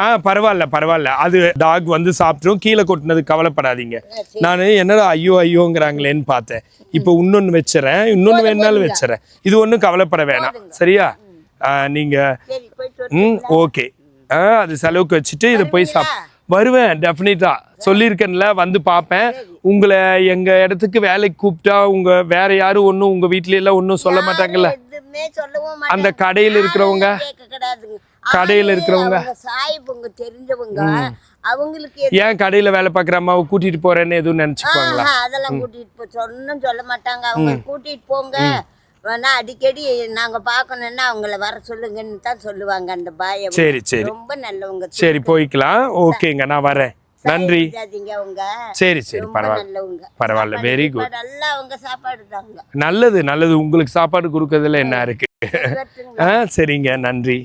ஆ பரவாயில்ல பரவாயில்ல. அது டாக் வந்து சாப்பிட்ரும் கீழே கொட்டினது கவலைப்படாதீங்க. நான் என்னடா ஐயோ ஐயோங்கிறாங்களேன்னு பார்த்தேன். இப்போ இன்னொன்று வச்சுறேன். இன்னொன்று வேணாலும் வச்சுறேன். இது ஒன்றும் கவலைப்பட வேணாம். சரியா? ஆ, நீங்க சரி போயிட்டு வரேன். ம் ஓகே. ஆ அது செலவுக்கு வச்சுட்டு இதை போய் சாப் வருவேன் டெஃபினட்டா சொல்லியிருக்கேன்ல வந்து பார்ப்பேன். உங்களை எங்க இடத்துக்கு வேலைக்கு கூப்பிட்டா உங்க வேற யாரும் ஒன்றும் உங்க வீட்ல எல்லாம் ஒன்றும் சொல்ல மாட்டாங்கல்ல? அந்த. கடையில இருக்கிறவங்க? கடையில இருக்கிறவங்க. சாயிப்புங்க தெரிஞ்சவங்க அவங்களுக்கு ஏன் கடையில வேலை பார்க்குற அம்மாவை கூட்டிட்டு போறேன்னு எதுவும் நினைச்சுக்குவாங்களா? ஆஹா, அதெல்லாம் கூட்டிட்டு போ சொன்னும் சொல்ல மாட்டாங்க. அவங்க கூட்டிட்டு போங்க. வேணா அடிக்கடி நாங்க பார்க்கணும்னா அவங்கள வர சொல்லுங்கன்னு தான் சொல்லுவாங்க அந்த பாய. சரி சரி. ரொம்ப நல்லவங்க. சரி போய்க்கலாம். ஓகேங்க நான் வரேன். நன்றி. சரி சரி பரவாயில்ல. பரவாயில்ல வெரி குட் நல்லா அவங்க சாப்பாடு தாங்க. நல்லது நல்லது. உங்களுக்கு சாப்பாடு கொடுக்கறதுல என்ன இருக்கு? சரிங்க நன்றி.